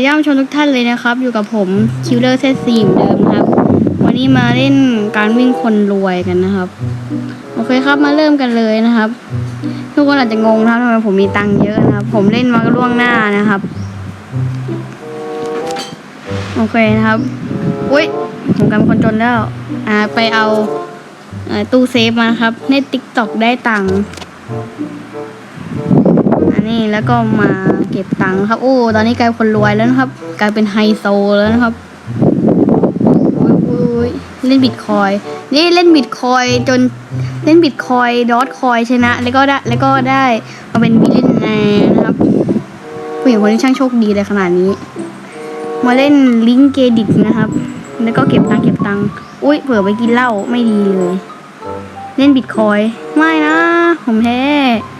ดีท่านผู้ชมทุกท่านเลยนะครับ อยู่กับผมคิวเลอร์เซตซีเหมือนเดิมครับ วันนี้มาเล่นการวิ่งคนรวยกันนะครับ โอเคครับมาเริ่มกันเลยนะครับ ทุกคนอาจจะงงนะครับทำไมผมมีตังค์เยอะนะครับ ผมเล่นมาก็ล่วงหน้านะครับ โอเคนะครับอุ้ยผมกลายเป็นคนจนแล้ว อ่าไปเอาตู้เซฟมาครับในติ๊กต็อกได้ตังค์ นนี้แล้วก็มาเก็บตังค์ครับ โอ้ ตอนนี้กลายคนรวยแล้วนะครับ กลายเป็นไฮโซแล้วนะครับอุ๊ยอยเล่นบิตคอยนี่เล่นบิตคอยจนเล่นบิตคอยดอทคอยชนะ แล้วก็ได้แล้วก็ได้มาเป็นมิลเลนแนร์นะครับผู้หญิงคนนี้ช่างโชคดีเลยขนาดนี้ มาเล่นลิงก์เกดิตนะครับ แล้วก็เก็บตังค์เก็บตังค์อุ้ยเผื่อไปกินเหล้าไม่ดีเลย เล่นบิตคอยไม่นะ ผมแพ้โอ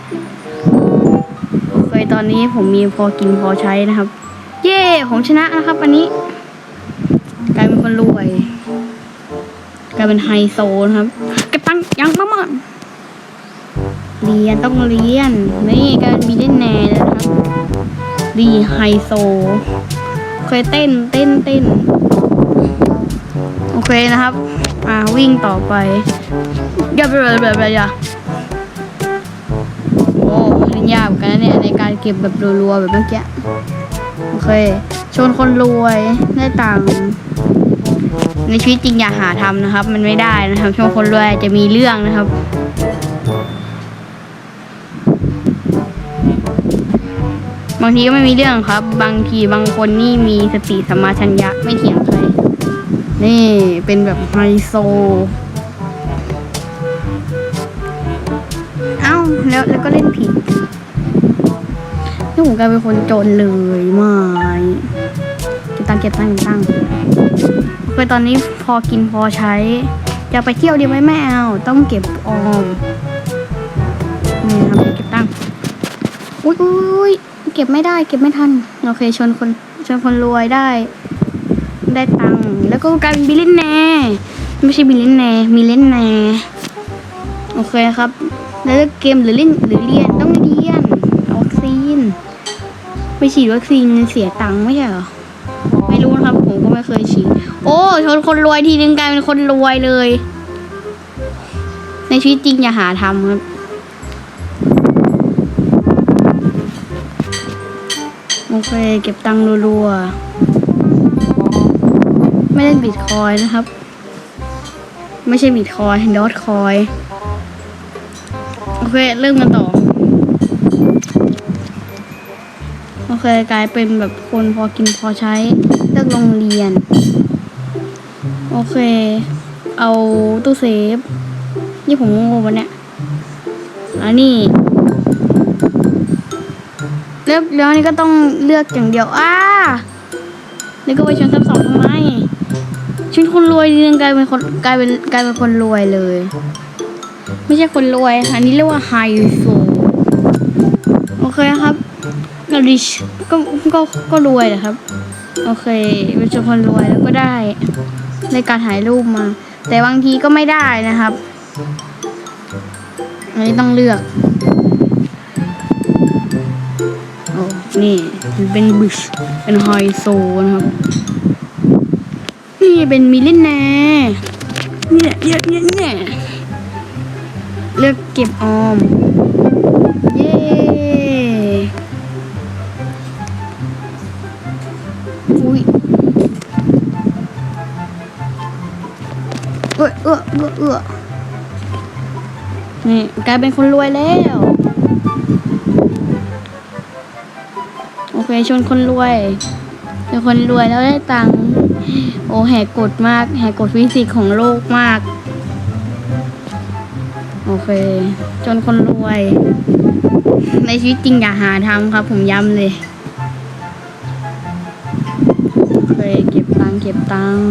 เค ตอนนี้ผมมีพอกินพอใช้นะครับ เย่ผมชนะนะครับ อันนี้กลายเป็นคนรวยกลายเป็นไฮโซนะครับกระตังยังมากๆเรียนต้องเรียนนี่กลายเป็นมีเล่นแน่นะครับดีไฮโซเคยเต้นเต้นเต้นโอเคนะครับ อ่าวิ่งต่อไปอย่าไปเลยแบบอย่าโอ้ เล่นยากเหมือนกันนะเนี่ยในการเก็บแบบรัวๆแบบเมื่อกี้โอเคชวนคนรวยได้ตังค์ในชีวิตจริงอย่าหาทำนะครับ มันไม่ได้นะครับชวนคนรวยจะมีเรื่องนะครับบางทีก็ไม่มีเรื่องครับ บางทีบางคนนี่มีสติสัมมาชัญญะไม่เถียงใคร นี่เป็นแบบไฮโซ แล้วแล้วก็เล่นผิดนี่ผมกลายเป็นคนจนเลยไม่เก็บตังค์เก็บตังค์เก็บตังค์โอเคตอนนี้พอกินพอใช้ จะไปเที่ยวดีไหมไม่เอาต้องเก็บออมนี่ครับเก็บตังค์อุ้ยอุ้ยเก็บไม่ได้ เก็บไม่ทันโอเคชนคนชนคนรวยได้ ได้ตังค์แล้วก็กลายเป็นบิลเลนแนร์ไม่ใช่บิลเลนแนร์มีเล่นแนร์โอเคครับ แล้วเลือกเกมหรือเล่นหรือเรียนต้องเรียนวัคซีนไปฉีดวัคซีนเสียตังค์ไม่ใช่เหรอไม่รู้นะครับผมก็ไม่เคยฉีดโอ้ชนคนรวยทีนึงกลายเป็นคนรวยเลย ในชีวิตจริงอย่าหาทำครับโอเคเก็บตังค์รัวๆไม่เล่นบิตคอยนะครับ ไม่ใช่บิตคอยดอทคอย เค เริ่มกันต่อ โอเค กลายเป็นแบบคนพอกินพอใช้ เลิกโรงเรียน โอเค เอาตู้เซฟ นี่ผมงงวันเนี้ยอันนี้เลือกแล้วนี่ก็ต้องเลือกอย่างเดียว อ้านี่ก็ไปชนซับสองทำไมชนคนรวยดีนึงกลายเป็นคนกลายเป็นกลายเป็นคนรวยเลย ไม่ใช่คนรวยอันนี้เรียกว่าไฮโซโอเคครับริชก็ก็ก็รวยนะครับ โอเคเป็นคนรวยแล้วก็ได้ในการถ่ายรูปมา แต่บางทีก็ไม่ได้นะครับอันนี้ต้องเลือกโอ้นี่เป็นบิชเป็นไฮโซนะครับ นี่เป็นมิลเลนแนร์เนี่ยเนี่ยเนี่ยเนี่ย เลือกเก็บออม เย้อุ้ยเอ้ยเอื้อเอื้อเอื้อนี่กลายเป็นคนรวยแล้ว โอเคชวนคนรวยเป็นคนรวยแล้วได้ตังค์โอ้แหกกฎมาก แหกกฎฟิสิกส์ของโลกมาก โอเค จนคนรวย ในชีวิตจริงอย่าหาทำครับ ผมย้ำเลยโอเคเก็บตังค์เก็บตังค์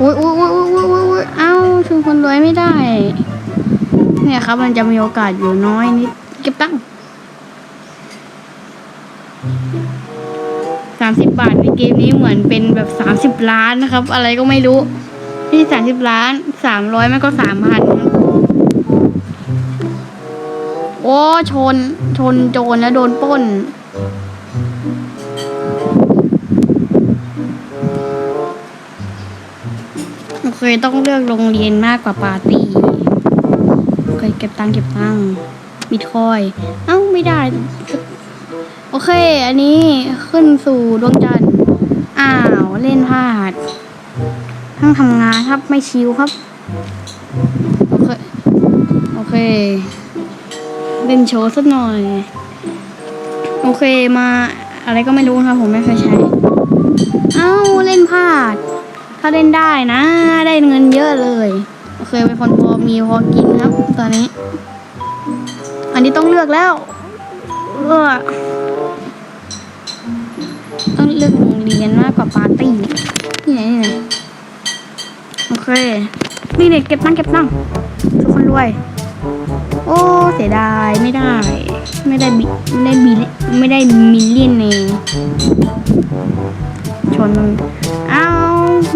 อุ้ยอุ้ยอุ้ยอุ้ยอุ้ยอุ้ยอุ้ยเอ้าชวนคนรวยไม่ได้ เนี่ยครับมันจะมีโอกาสอยู่น้อยนิด เก็บตังค์ สามสิบบาทในเกมนี้เหมือนเป็นแบบสามสิบล้านนะครับ อะไรก็ไม่รู้ที่สามสิบล้านสามร้อยไม่ก็สามพันโอ้ชน ชนโจรแล้วโดนป้นโอเคต้องเลือกโรงเรียนมากกว่าปาร์ตี้โอเคเก็บตังค์เก็บตังค์บิตคอย เอ้าไม่ได้ โอเค อันนี้ขึ้นสู่ดวงจันทร์ อ้าว เล่นพลาดทั้งทำงานครับไม่ชิวครับ โอเค โอเค เล่นโชว์สักหน่อย โอเคมาอะไรก็ไม่รู้ครับผมไม่เคยใช้ เอ้า เล่นพลาด ถ้าเล่นได้นะ ได้เงินเยอะเลย โอเคเป็นคนพอมีพอกินครับตอนนี้ อันนี้ต้องเลือกแล้วเลือก ต้องเลือกโรงเรียนมากกว่าปาร์ตี้นี่ไหนนี่ไหนโอเคนี่เด็กเก็บตังเก็บตังทุกคนรวย โอ้เสียดายไม่ได้ ไม่ได้บิไม่ได้บิไม่ได้มิลเลียนเองชนเอ้า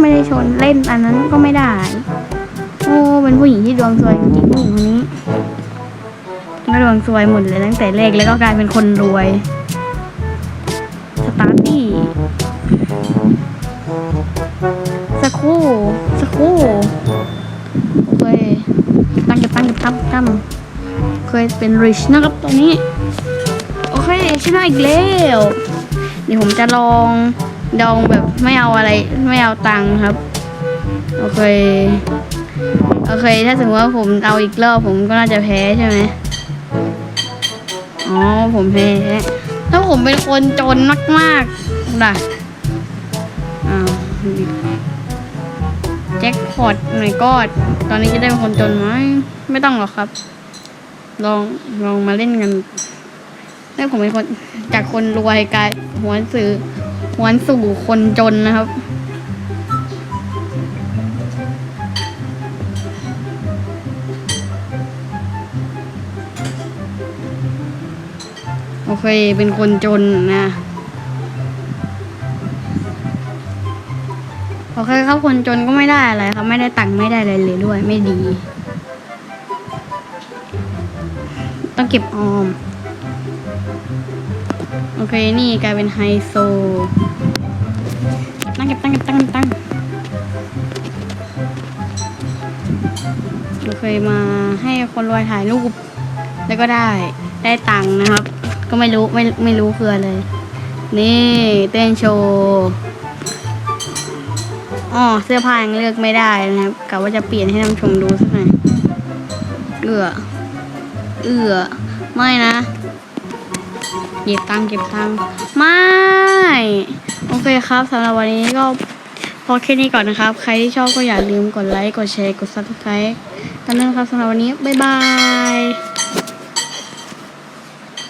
ไม่ได้ชนเล่นอันนั้นก็ไม่ได้ โอ้เป็นผู้หญิงที่ดวงสวยจริงๆผู้หญิงคนนี้ก็ดวงสวยหมดเลยตั้งแต่แรกแล้วก็กลายเป็นคนรวย สักครู่ สักครู่เคตั้งเก็บตั้งเก็บตั้งตั้งเคยเป็นริชนะครับตอนนี้ โอเคชนะอีกแล้วเดี๋ยวผมจะลองดองแบบไม่เอาอะไรไม่เอาตังค์ครับ โอเค โอเค ถ้าสมมติว่าผมเอาอีกรอบผมก็น่าจะแพ้ใช่ไหมอ๋อผมแพ้ถ้าผมเป็นคนจนมาก ๆ ล่ะอ้าวแจ็คพอตหน่อยก็ตอนนี้จะได้เป็นคนจนไหมไม่ต้องหรอกครับ ลองลองมาเล่นกันถ้าผมเป็นคนจากคนรวยกลายหวนสื่อหวนสู่คนจนนะครับโอเค เป็นคนจนนะ โอเคครับคนจนก็ไม่ได้อะไรครับ ไม่ได้ตังค์ไม่ได้อะไรเลยด้วย ไม่ดี ต้องเก็บออม โอเคนี่กลายเป็นไฮโซตั้งเก็บตั้งเก็บตั้งตั้งโอเคมาให้คนรวยถ่ายรูป แล้วก็ได้ได้ตังค์นะครับ ก็ไม่รู้ไม่ไม่รู้คืออะไรนี่เต้นโชว์ อ๋อเสื้อผ้ายังเลือกไม่ได้นะครับกะว่าจะเปลี่ยนให้ท่านผู้ชมดูสักหน่อยเอือเอือไม่นะเก็บตังเก็บตังไม่โอเคครับสำหรับวันนี้ก็พอแค่นี้ก่อนนะครับ ใครที่ชอบก็อย่าลืมกดไลค์ กดแชร์ กด subscribe กันด้วยนะครับสำหรับวันนี้ บ๊ายบาย